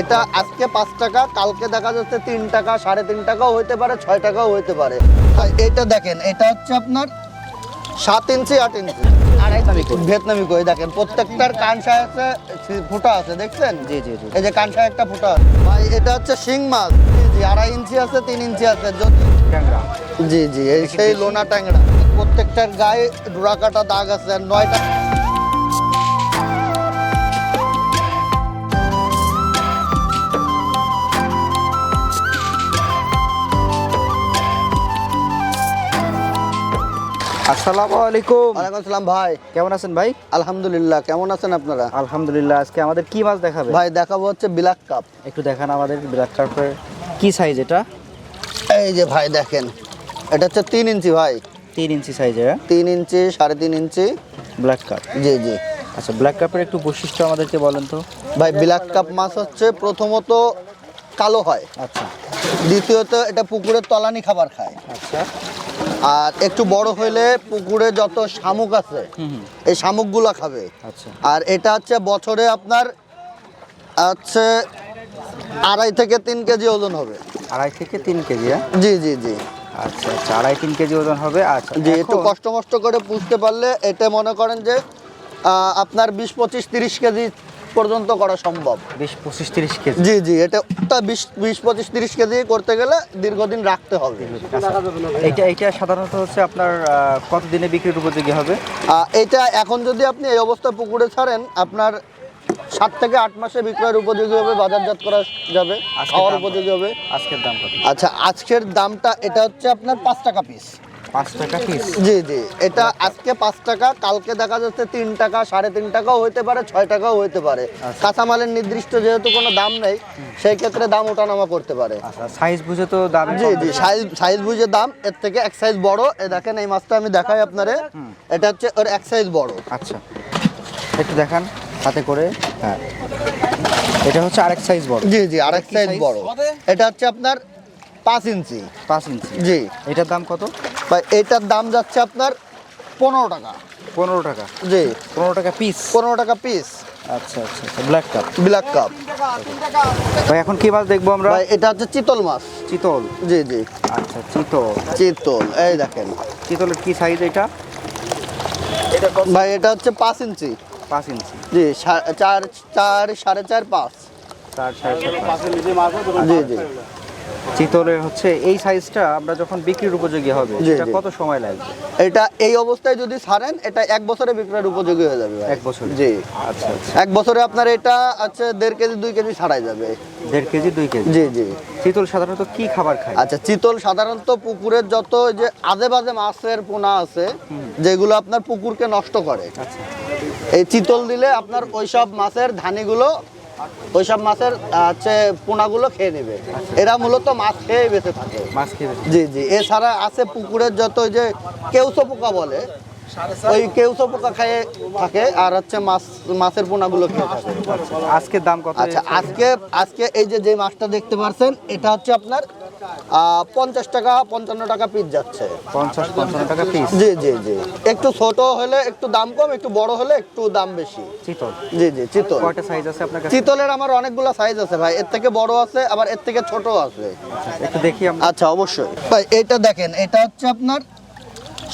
এটা আজকে পাঁচ টাকা কালকে দেখা যাচ্ছে তিন টাকা সাড়ে তিন টাকাও হইতে পারে ছয় টাকাও হইতে পারে। এটা দেখেন এটা হচ্ছে আপনার সাত ইঞ্চি আট ইঞ্চি। ভিয়েতনামি কই দেখেন প্রত্যেকটার কানসায় আছে ফুটা আছে দেখছেন? জি জি জি। এই যে কানসায় একটা ফুটা আছে। ভাই এটা হচ্ছে শিং মাছ। জি জি আড়াই ইঞ্চি আছে তিন ইঞ্চি আছে ট্যাংরা। জি জি এই সেই লোনা ট্যাংরা। প্রত্যেকটার গায়ে ডোরা কাটা দাগ আছে নয়টা আসসালামু আলাইকুম। ওয়ালাইকুম আসসালাম ভাই। কেমন আছেন ভাই? আলহামদুলিল্লাহ কেমন আছেন আপনারা? আলহামদুলিল্লাহ আজকে আমাদের কি মাছ দেখাবে? ভাই দেখাবো হচ্ছে ব্ল্যাক কাপ। একটু দেখান আমাদের ব্ল্যাক কার্পের কি সাইজ এটা? এই যে ভাই দেখেন। এটা হচ্ছে তিন ইঞ্চি ভাই। তিন ইঞ্চি সাইজের তিন ইঞ্চি সাড়ে তিন ইঞ্চি। Black cup. জি জি। আচ্ছা ব্ল্যাক কাপের একটু বৈশিষ্ট্য আমাদেরকে বলেন তো। ভাই ব্ল্যাক কাপ মাছ হচ্ছে প্রথমত কালো হয়। আচ্ছা। দ্বিতীয়ত এটা পুকুরের তলানি খাবার খায়। আচ্ছা। আর একটু বড় হইলে পুকুরে যত শামুক আছে এই শামুকগুলা খাবে। আচ্ছা। আর এটা হচ্ছে বছরে আপনার হচ্ছে আড়াই থেকে তিন কেজি ওজন হবে। আড়াই থেকে তিন কেজি হ্যাঁ? জি জি জি। আচ্ছা আচ্ছা আড়াই তিন কেজি ওজন হবে আচ্ছা। জি একটু কষ্ট মষ্ট করে পুষতে পারলে এটা মনে করেন যে আপনার বিশ পঁচিশ তিরিশ কেজি পর্যন্ত করা সম্ভব। বিশ পঁচিশ তিরিশ কেজি? জি জি এটা তা বিশ বিশ পঁচিশ তিরিশ কেজি করতে গেলে দীর্ঘদিন রাখতে হবে। আচ্ছা, এইটা এইটা সাধারণত হচ্ছে আপনার আহ, কত দিনে বিক্রির উপযোগী হবে? এটা এখন যদি আপনি এই অবস্থা পুকুরে ছাড়েন আপনার সাত থেকে আট মাসে বিক্রয়ের উপযোগী হবে বাজারজাত করা যাবে আজকের খাওয়ার উপযোগী হবে। আজকের দাম আচ্ছা আজকের দামটা এটা হচ্ছে আপনার পাঁচ টাকা পিস পাঁচ টাকা পিস জি জি। এটা আজকে পাঁচ টাকা কালকে দেখা যাচ্ছে তিন টাকা সাড়ে তিন টাকাও হইতে পারে ছয় টাকাও হইতে পারে। আচ্ছা। কাঁচামালের নির্দিষ্ট যেহেতু কোনো দাম নেই সেই ক্ষেত্রে দাম ওঠানামা করতে পারে। আচ্ছা সাইজ বুঝে তো দাম জি জি সাইজ সাইজ বুঝে দাম এর থেকে এক সাইজ বড়। এ দেখেন এই মাছটা আমি দেখাই আপনারে। এটা হচ্ছে ওর এক সাইজ বড়। আচ্ছা। একটু দেখান হাতে করে। হ্যাঁ। এটা হচ্ছে আরেক সাইজ বড়। জি জি আরেক সাইজ? বড়। এটা হচ্ছে আপনার পাঁচ ইঞ্চি। পাঁচ ইঞ্চি। জি। এটার দাম কত? বা এটার দাম যাচ্ছে আপনার পনেরো টাকা। পনেরো টাকা। জি। পনেরো টাকা পিস পনেরো টাকা পিস আচ্ছা আচ্ছা ব্ল্যাক কাপ ব্ল্যাক কাপ ভাই এখন কি মাছ দেখব আমরা? ভাই এটা হচ্ছে চিতল মাছ। চিতল? জি জি। আচ্ছা চিতল। চিতল এই দেখেন। চিতলের কি সাইজ এটা? ভাই এটা হচ্ছে পাঁচ ইঞ্চি। পাঁচ ইঞ্চি। জি চার চার সাড়ে চার পাঁচ। চার সাড়ে চার পাঁচ। জি জি। চিতলের হচ্ছে এই সাইজটা আমরা যখন বিক্রির উপযোগী হবে জি। কত সময় লাগবে? এটা এই অবস্থায় যদি ছাড়েন এটা এক বছরে বিক্রয়ের উপযোগী হয়ে যাবে এক বছরে? জি। আচ্ছা আচ্ছা। এক বছরে আপনার এটা আছে দেড় কেজি দুই কেজি ছাড়াই যাবে। দেড় কেজি দুই কেজি? জি জি। চিতল সাধারণত কি খাবার খায়? আচ্ছা চিতল সাধারণত পুকুরের যত যে আজে বাজে মাছের পোনা আছে যেগুলো আপনার পুকুরকে নষ্ট করে। আচ্ছা। এই চিতল দিলে আপনার ওইসব মাছের ধানিগুলো ওইসব মাছের হচ্ছে পোনাগুলো খেয়ে নেবে। এরা মূলত মাছ খেয়ে বেঁচে থাকে। মাছ খেয়ে জি জি। এছাড়া আছে পুকুরের যত যে কেউসো পোকা বলে ওই কেউসো পোকা খেয়ে থাকে আর হচ্ছে মাছ মাছের পোনাগুলো খেয়ে থাকে। আজকে দাম কত আচ্ছা আজকে আজকে এই যে যে মাছটা দেখতে পাচ্ছেন এটা হচ্ছে আপনার পঞ্চাশ টাকা পঞ্চান্ন টাকা পিস যাচ্ছে। পঞ্চাশ পঞ্চান্ন টাকা পিস জি জি জি। একটু ছোট হলে একটু দাম কম একটু বড় হলে একটু দাম বেশি। চিতল? জি জি চিতল। কয়টা সাইজ আছে আপনার কাছে? চিতলের আমার অনেকগুলো সাইজ আছে ভাই। এর থেকে বড় আছে আবার এর থেকে ছোট আছে। আচ্ছা, একটু দেখি আচ্ছা অবশ্যই। ভাই এটা দেখেন এটা হচ্ছে আপনার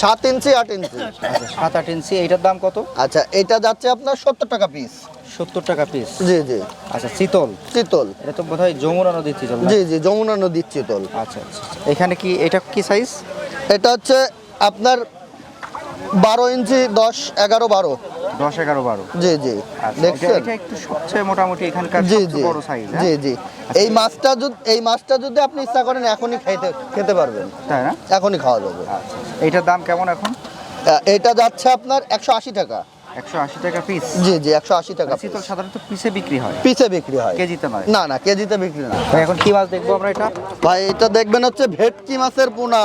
সাত ইঞ্চি আট ইঞ্চি। আচ্ছা সাত আট ইঞ্চি। এইটার দাম কত? আচ্ছা এটা যাচ্ছে আপনার সত্তর টাকা পিস সত্তর টাকা পিস জি জি। আচ্ছা চিতল? চিতল। এটা তো বোধ হয় যমুনা নদীর চিতল জি জি যমুনা নদীর চিতল। আচ্ছা আচ্ছা আচ্ছা। এখানে কি এটা কি সাইজ এটা হচ্ছে আপনার বারো ইঞ্চি দশ এগারো বারো। দশ এগারো বারো। জি জি। আচ্ছা, দেখছেন? একটু সবচেয়ে মোটামুটি এখানকার জি জি। বড় সাইজ জি জি। এই মাছটা যদি এই মাছটা যদি আপনি ইচ্ছা করেন এখনই খাইতে খেতে পারবেন। তাই না? এখনই খাওয়া যাবে। আচ্ছা এইটার দাম কেমন এখন? এটা যাচ্ছে আপনার একশো আশি টাকা। একশো আশি টাকা পিস জি জি একশো আশি টাকা চিতল সাধারণত পিসে বিক্রি হয়? পিসে বিক্রি হয়। কেজিতে নয়? না না কেজিতে বিক্রি না। ভাই, এখন কি মাছ দেখব আমরা এটা? ভাই এটা দেখবেন হচ্ছে ভেটকি মাছের পোনা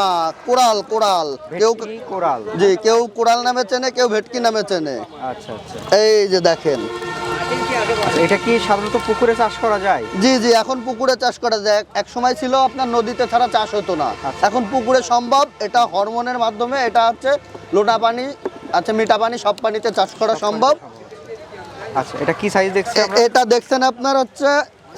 কোরাল কোরাল কেউ কোরাল জি কেউ কোরাল নামে চেনে কেউ ভেটকি নামে চেনে। আচ্ছা আচ্ছা। এই যে দেখেন। এটা কি সাধারণত পুকুরে চাষ করা যায়? জি জি এখন পুকুরে চাষ করা যায়। এক সময় ছিল আপনার নদীতে ছাড়া চাষ হতো না। আচ্ছা। এখন পুকুরে সম্ভব এটা হরমোনের মাধ্যমে এটা হচ্ছে লোটা পানি আচ্ছা মিঠা পানি সব পানিতে চাষ করা সম্ভব। আচ্ছা এটা কি সাইজ দেখছেন এটা দেখছেন আপনার হচ্ছে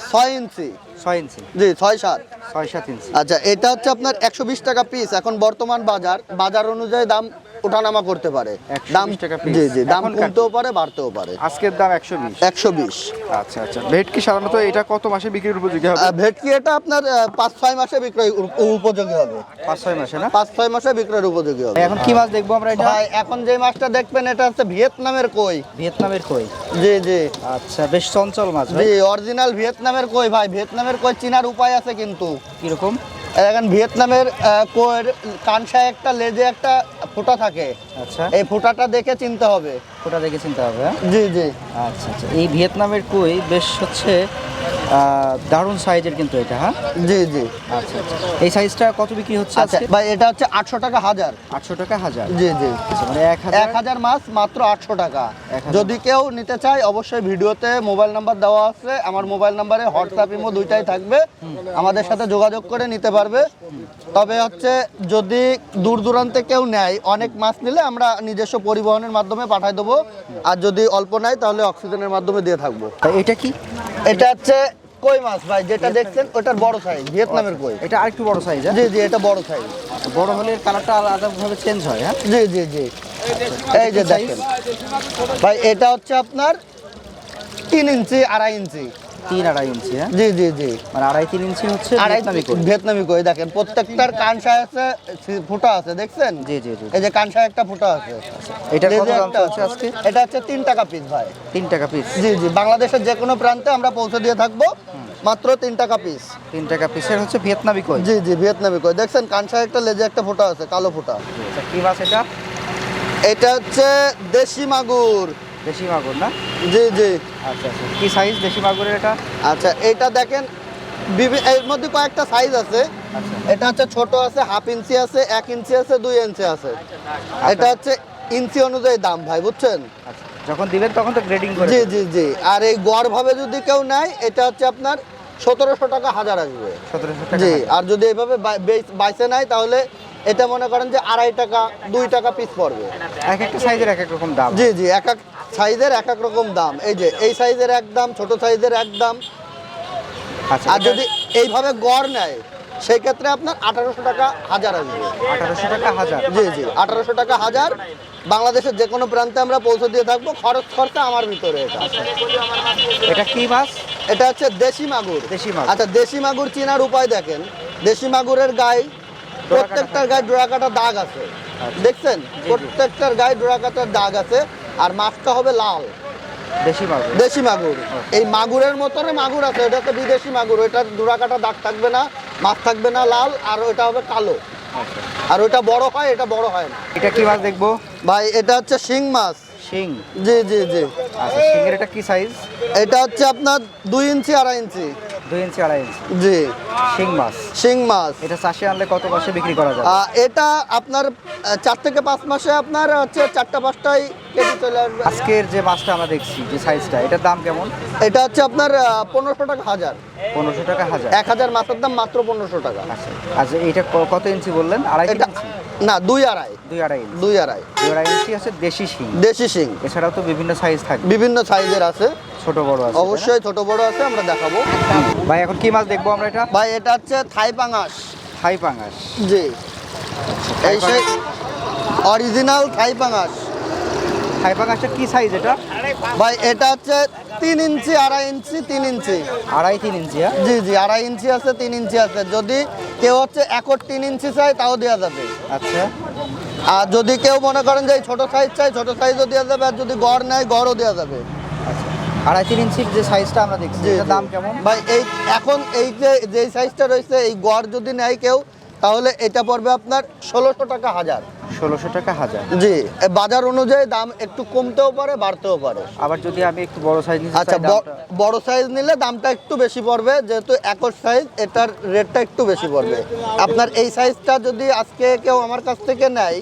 ছয় ইঞ্চি। ছয় ইঞ্চি? জি ছয় সাত। ছয় সাত ইঞ্চি। আচ্ছা এটা হচ্ছে আপনার একশো বিশ টাকা পিস এখন বর্তমান বাজার বাজার অনুযায়ী দাম ওঠানামা করতে পারে। দাম জি জি দাম কমতেও পারে বাড়তেও পারে। আজকের দাম একশো বিশ। একশো বিশ। আচ্ছা আচ্ছা। ভেটকি সাধারণত এটা কত মাসে বিক্রির উপযোগী হবে? ভেটকি এটা আপনার পাঁচ ছয় মাসে বিক্রয় উপযোগী হবে। পাঁচ ছয় মাসে না? পাঁচ ছয় মাসে বিক্রয়ের উপযোগী হবে। এখন কি মাছ দেখব আমরা এটা? ভাই এখন যে মাছটা দেখবেন এটা হচ্ছে ভিয়েতনামের কই। ভিয়েতনামের কই? জি জি। আচ্ছা বেশ চঞ্চল মাছ ভাই। জি অরিজিনাল ভিয়েতনামের কই ভাই। ভিয়েতনামের কই চিনার উপায় আছে কিন্তু। কীরকম? এখন ভিয়েতনামের কোয়ের কানসায় একটা লেজে একটা ফোঁটা থাকে। আচ্ছা। এই ফোঁটাটা দেখে চিনতে হবে। ফোঁটা দেখে চিনতে হবে হ্যাঁ? জি জি। আচ্ছা আচ্ছা। এই ভিয়েতনামের কই বেশ হচ্ছে দারুণ সাইজের কিন্তু এটা হ্যাঁ? জি জি। আচ্ছা আচ্ছা। এই সাইজটা কত বিক্রি হচ্ছে আচ্ছা ভাই এটা হচ্ছে আটশো টাকা হাজার। আটশো টাকা হাজার। জি জি। আচ্ছা, মানে এক হাজার এক হাজার মাছ মাত্র আটশো টাকা। যদি কেউ নিতে চায় অবশ্যই ভিডিওতে মোবাইল নাম্বার দেওয়া আছে। আমার মোবাইল নাম্বারে হোয়াটসঅ্যাপ ইমো দুইটাই থাকবে। আমাদের সাথে যোগাযোগ করে নিতে পারবে। তবে হচ্ছে যদি দূর দূরান্তে কেউ নেয় অনেক মাছ নিলে আমরা নিজস্ব পরিবহনের মাধ্যমে পাঠাই দেবো। আর যদি অল্প নেয় তাহলে অক্সিজেনের মাধ্যমে দিয়ে থাকব। এটা কি? এটা হচ্ছে কই মাছ ভাই? যেটা দেখছেন ওটার বড় সাইজ ভিয়েতনামের কই? এটা আরেকটু বড় সাইজ হ্যাঁ? জি জি এটা বড় সাইজ বড় হলে কালারটা আলাদা ভাবে চেঞ্জ হয় হ্যাঁ? জি জি জি। এই যে দেখেন। ভাই এটা হচ্ছে আপনার তিন ইঞ্চি আড়াই ইঞ্চি। তিন আড়াই ইঞ্চি হ্যাঁ? জি জি জি। মানে আড়াই তিন ইঞ্চি হচ্ছে ভিয়েতনামি কই? ভিয়েতনামি কই দেখেন প্রত্যেকটার কানসায় আছে ফুটা আছে দেখছেন? জি জি জি। এই যে কানসায় একটা ফুটা আছে। এটা কত দাম চলছে আজকে? এটা হচ্ছে টাকা পিস ভাই। টাকা পিস জি জি বাংলাদেশের যে কোনো প্রান্তে আমরা পৌঁছে দিয়ে থাকব মাত্র তিন টাকা পিস তিন টাকা পিসের হচ্ছে ভিয়েতনামি কই? জি জি ভিয়েতনামি কই। দেখছেন কানসায় একটা লেজে একটা ফুটা আছে কালো ফুটা। আচ্ছা, কি মাছ এটা? এটা হচ্ছে দেশি মাগুর। দেশি মাগুর না? জি জি। আচ্ছা আচ্ছা। কি সাইজ দেশি মাগুরের এটা? আচ্ছা এটা দেখেন এর মধ্যে কয়েকটা সাইজ আছে। আচ্ছা। এটা হচ্ছে ছোট আছে হাফ ইঞ্চি আছে এক ইঞ্চি আছে দুই ইঞ্চি আছে। এটা হচ্ছে ইঞ্চি অনুযায়ী দাম ভাই বুঝছেন? আচ্ছা। যখন দিবেন তখন তো গ্রেডিং করে জি জি জি। আর এই গড় ভাবে যদি কেউ নেয় এটা হচ্ছে আপনার সতেরোশো টাকা হাজার আসবে। জি আর যদি এইভাবে বাই- বাইসে নেয় তাহলে এটা মনে করেন যে আড়াই টাকা দুই টাকা পিস পড়বে। এক একটা সাইজের এক এক রকম দাম। জি জি এক এক সাইজের এক এক রকম দাম। এই যে এই সাইজের এক দাম ছোট সাইজের এক দাম। আচ্ছা আর যদি এইভাবে গড় নেয় সেই ক্ষেত্রে আপনার আঠারোশো টাকা হাজার আসবে। আঠারোশো টাকা হাজার? জি জি আঠারোশো টাকা হাজার। বাংলাদেশের যে কোনো প্রান্তে আমরা পৌঁছে দিয়ে থাকব। খরচ খরচা আমার ভিতরে এটা। এটা কি মাছ? এটা হচ্ছে দেশি মাগুর। দেশি মাছ আচ্ছা দেশি মাগুর চেনার উপায় দেখেন। দেশি মাগুরের গায়ে প্রত্যেকটার গায়ে ডোরাকাটা দাগ আছে। আচ্ছা। দেখছেন? প্রত্যেকটার গায়ে ডোরাকাটার দাগ আছে। আর মাছটা হবে লাল। দেশি মাগুর। দেশি মাগুর। এই মাগুরের মতনে মাগুর আছে এটা হচ্ছে বিদেশি মাগুর ওইটার ডোরাকাটা দাগ থাকবে না মাছ থাকবে না লাল আর ওইটা হবে কালো। আচ্ছা। আর ওইটা বড় হয় এটা বড় হয় না। এটা কি মাছ দেখব? ভাই এটা হচ্ছে শিং মাছ। শিং? জি জি জি। আচ্ছা শিংয়ের এটা কি সাইজ এটা হচ্ছে আপনার দুই ইঞ্চি আড়াই ইঞ্চি। দুই ইঞ্চি আড়াই ইঞ্চি। জি। শিং মাছ। শিং মাছ। এটা চাষে আনলে কত মাসে বিক্রি করা যায় এটা আপনার চার থেকে পাঁচ মাসে আপনার হচ্ছে চারটা পাঁচটায় কেজি চলে আসবে। আজকের যে মাছটা আমরা দেখছি যে সাইজটা এটার দাম কেমন? এটা হচ্ছে আপনার পনেরোশো টাকা হাজার। পনেরোশো টাকা হাজার। এক হাজার মাছের দাম মাত্র পনেরোশো টাকা। আচ্ছা আচ্ছা এটা কত ইঞ্চি বললেন? আড়াই ইঞ্চি? না দুই আড়াই। দুই আড়াই দুই আড়াই। দুই আড়াই ইঞ্চি হচ্ছে দেশি শিং। দেশি শিং। এছাড়াও তো বিভিন্ন সাইজ থাকবে বিভিন্ন সাইজের আছে। ছোট বড় আছে অবশ্যই ছোট বড় আছে আমরা দেখাবো। ভাই এখন কি মাছ দেখব আমরা এটা? ভাই এটা হচ্ছে থাই পাঙাশ। থাই পাঙ্গাস জি। এই সেই অরিজিনাল থাই পাঙাশ। থাই পাঙ্গাসটা কি সাইজ এটা? ভাই এটা হচ্ছে তিন ইঞ্চি আড়াই ইঞ্চি তিন ইঞ্চি। আড়াই তিন ইঞ্চি হ্যাঁ? জি জি আড়াই ইঞ্চি আছে তিন ইঞ্চি আছে। যদি কেউ হচ্ছে একর তিন ইঞ্চি চাই তাও দেওয়া যাবে। আচ্ছা। আর যদি কেউ মনে করেন যে ছোট সাইজ চাই ছোট সাইজও দেওয়া যাবে আর যদি গড় নেয় গড়ও দেওয়া যাবে। আড়াই তিন ইঞ্চির যে সাইজটা আমরা দেখছি এটার দাম কেমন? ভাই এই এখন এই যে যেই সাইজটা রয়েছে এই গড় যদি নেয় কেউ তাহলে এটা পড়বে আপনার ষোলোশো টাকা হাজার। ষোলোশো টাকা হাজার। জি বাজার অনুযায়ী দাম একটু কমতেও পারে বাড়তেও পারে। আবার যদি আমি একটু বড় সাইজ নিতে আচ্ছা বড় সাইজ নিলে দামটা একটু বেশি পড়বে যেহেতু একর সাইজ এটার রেটটা একটু বেশি পড়বে। আপনার এই সাইজটা যদি আজকে কেউ আমার কাছ থেকে নেয়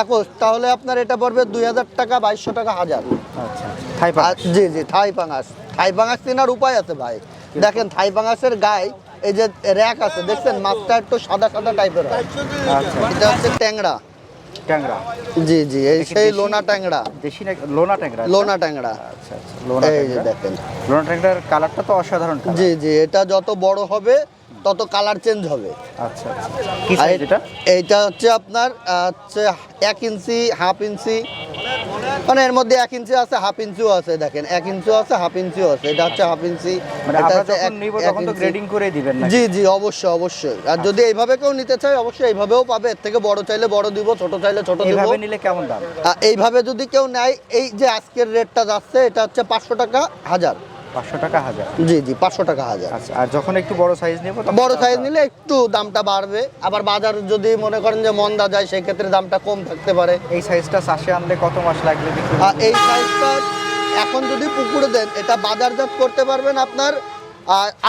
একশ তাহলে আপনার এটা পড়বে দুই হাজার টাকা বাইশশো টাকা হাজার। আচ্ছা থাই জি জি থাই পাঙাশ। থাই পাঙাশ চেনার উপায় আছে ভাই। দেখেন থাই পাঙাশের গায়ে এই যে র্যাক আছে দেখছেন? মাছটা একটু সাদা সাদা টাইপের হয়। আচ্ছা। এটা হচ্ছে ট্যাংরা। ট্যাংরা? জি জি এই সেই লোনা ট্যাংরা। দেশি না লোনা ট্যাংরা লোনা ট্যাংরা। আচ্ছা আচ্ছা লোনা ট্যাংরা। দেখেন। লোনা ট্যাংরার কালারটা তো অসাধারণ জি জি এটা যত বড় হবে তত কালার চেঞ্জ হবে। আচ্ছা আচ্ছা। এটা? এইটা হচ্ছে আপনার হচ্ছে এক ইঞ্চি হাফ ইঞ্চি মানে এর মধ্যে এক ইঞ্চি আছে হাফ ইঞ্চিও আছে দেখেন। এক ইঞ্চিও আছে হাফ ইঞ্চিও আছে। এটা হচ্ছে হাফ ইঞ্চি। মানে এটা হচ্ছে তখন তো। গ্রেডিং করে দিবেন না জি জি অবশ্যই অবশ্যই। আর যদি এইভাবে কেউ নিতে চায় অবশ্যই এইভাবেও পাবে। এর থেকে বড় চাইলে বড় দিব ছোট চাইলে ছোট দিব। এইভাবে নিলে কেমন দাম? এইভাবে যদি কেউ নেয় এই যে আজকের রেটটা যাচ্ছে এটা হচ্ছে পাঁচশো টাকা হাজার। পাঁচশো টাকা হাজার। জি জি পাঁচশো টাকা হাজার। আচ্ছা আর যখন একটু বড় সাইজ নেব বড় সাইজ নিলে একটু দামটা বাড়বে। আবার বাজার যদি মনে করেন যে মন্দা যায় সেই ক্ষেত্রে দামটা কম থাকতে পারে। এই সাইজটা চাষে আনলে কত মাস লাগবে এই সাইজটা এখন যদি পুকুরে দেন এটা বাজারজাত করতে পারবেন আপনার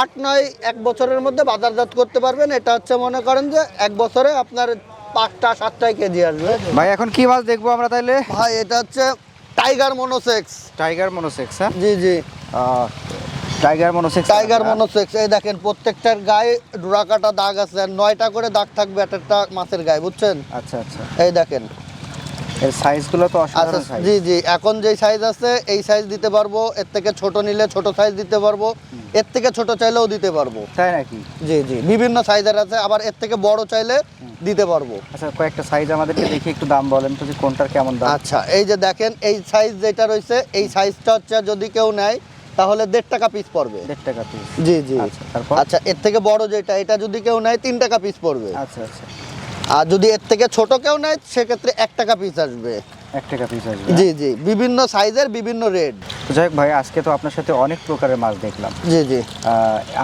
আট নয় এক বছরের মধ্যে বাজারজাত করতে পারবেন। এটা হচ্ছে মনে করেন যে এক বছরে আপনার পাঁচটা সাতটায় কেজি আসবে। ভাই এখন কি মাছ দেখব আমরা তাইলে? ভাই এটা হচ্ছে টাইগার মনোসেক্স টাইগার মনোসেক্স হ্যাঁ? জি জি। টাইগার মনোসেক্স টাইগার মনোসেক্স এই দেখেন প্রত্যেকটার গায়ে ডোরা কাটা দাগ আছে আর নয়টা করে দাগ থাকবে এক একটা মাছের গায়ে বুঝছেন? আচ্ছা আচ্ছা। এই দেখেন। এর সাইজগুলো তো আচ্ছা অসাধারণ সাইজ জি জি এখন যেই সাইজ আছে এই সাইজ দিতে পারব এর থেকে ছোট নিলে ছোট সাইজ দিতে পারব এর থেকে ছোট চাইলেও দিতে পারব। তাই নাকি? জি জি বিভিন্ন সাইজের আছে আবার এর থেকে বড় চাইলে দিতে পারব। আচ্ছা কয়েকটা সাইজ আমাদেরকে দেখি একটু দাম বলেন তো যে কোনটার কেমন দাম। আচ্ছা এই যে দেখেন এই সাইজ যেটা রয়েছে এই সাইজটা হচ্ছে যদি কেউ নেয় তাহলে দেড় টাকা পিস পড়বে। দেড় টাকা পিস জি জি। আচ্ছা? আচ্ছা এর থেকে বড় যেটা এটা যদি কেউ নেয় তিন টাকা পিস পড়বে। আচ্ছা আচ্ছা। আর যদি এর থেকে ছোট কেউ নেয় সেক্ষেত্রে এক টাকা পিস আসবে। এক টাকা পিস আসবে। জি জি। বিভিন্ন সাইজের বিভিন্ন রেট যাই ভাই আজকে তো আপনার সাথে অনেক প্রকারের মাছ দেখলাম। জি জি।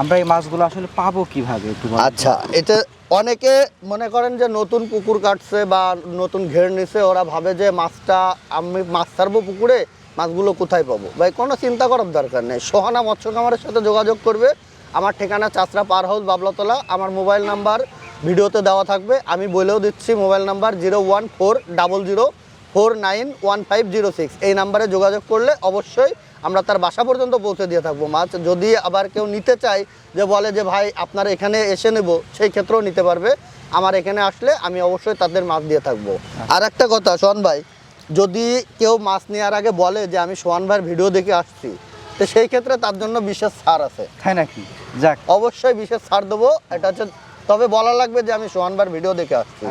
আমরা এই মাছগুলো আসলে পাবো কীভাবে একটু আচ্ছা এটা অনেকে মনে করেন যে নতুন পুকুর কাটছে বা নতুন ঘের নিছে ওরা ভাবে যে মাছটা আমি মাছ ছাড়বো পুকুরে মাছগুলো কোথায় পাবো? ভাই কোনো চিন্তা করার দরকার নেই। সোহানা মৎস্য কামারের সাথে যোগাযোগ করবে। আমার ঠিকানা চাষরা পার হাউস বাবলাতলা। আমার মোবাইল নাম্বার ভিডিওতে দেওয়া থাকবে। আমি বলেও দিচ্ছি mobile number zero one four double zero four nine one five zero six. এই নাম্বারে যোগাযোগ করলে অবশ্যই আমরা তার বাসা পর্যন্ত পৌঁছে দিয়ে থাকব মাছ। যদি আবার কেউ নিতে চায় যে বলে যে ভাই আপনার এখানে এসে নেব সেই ক্ষেত্রেও নিতে পারবে। আমার এখানে আসলে আমি অবশ্যই তাদের মাছ দিয়ে থাকব। আর একটা কথা সোহান ভাই যদি কেউ মাছ নেওয়ার আগে বলে যে আমি সোহান ভাইয়ের ভিডিও দেখে আসছি তো সেই ক্ষেত্রে তার জন্য বিশেষ ছাড় আছে। হ্যাঁ নাকি? যাক। অবশ্যই বিশেষ ছাড় দেবো। এটা হচ্ছে তবে বলা লাগবে যে আমি সোহান ভাইয়ের ভিডিও দেখে আসছি।